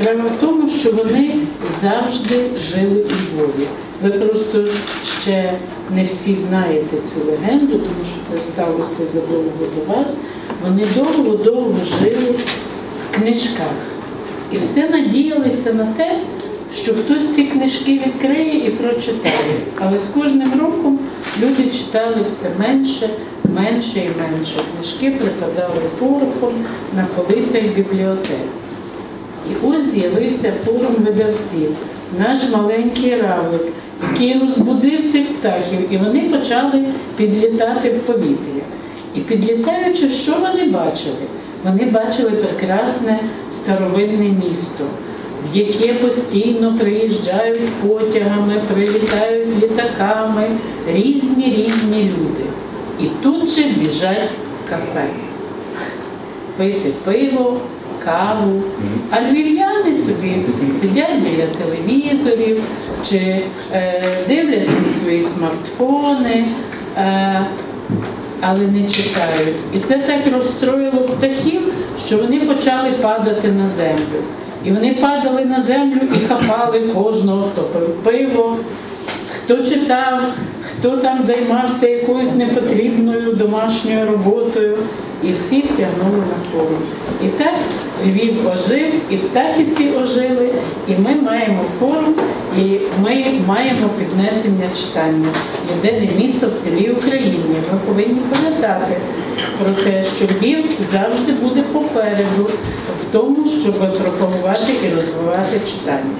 Справа в тому, що вони завжди жили у Львові. Ви просто ще не всі знаєте цю легенду, тому що це сталося задовго до вас. Вони довго-довго жили в книжках. І все надіялися на те, що хтось ці книжки відкриє і прочитає. Але з кожним роком люди читали все менше, менше і менше. Книжки припадали порохом на полицях бібліотек. І ось з'явився форум видавців, наш маленький равлик, який розбудив цих птахів, і вони почали підлітати в повітря. І підлітаючи, що вони бачили? Вони бачили прекрасне старовинне місто, в яке постійно приїжджають потягами, прилітають літаками різні різні люди. І тут же біжать в кафе пити пиво, каву. А львів'яни собі сидять біля телевізорів чи е, дивляться свої смартфони, е, але не читають. І це так розстроїло птахів, що вони почали падати на землю. І вони падали на землю і хапали кожного, хто пив пиво, хто читав, хто там займався якоюсь непотрібною домашньою роботою, і всіх тягнули на форум. І так Львів ожив, і птахи ці ожили, і ми маємо форум, і ми маємо піднесення читання. Єдине місто в цілій Україні. Ми повинні пам'ятати про те, що Львів завжди буде попереду в тому, щоб пропагувати і розвивати читання.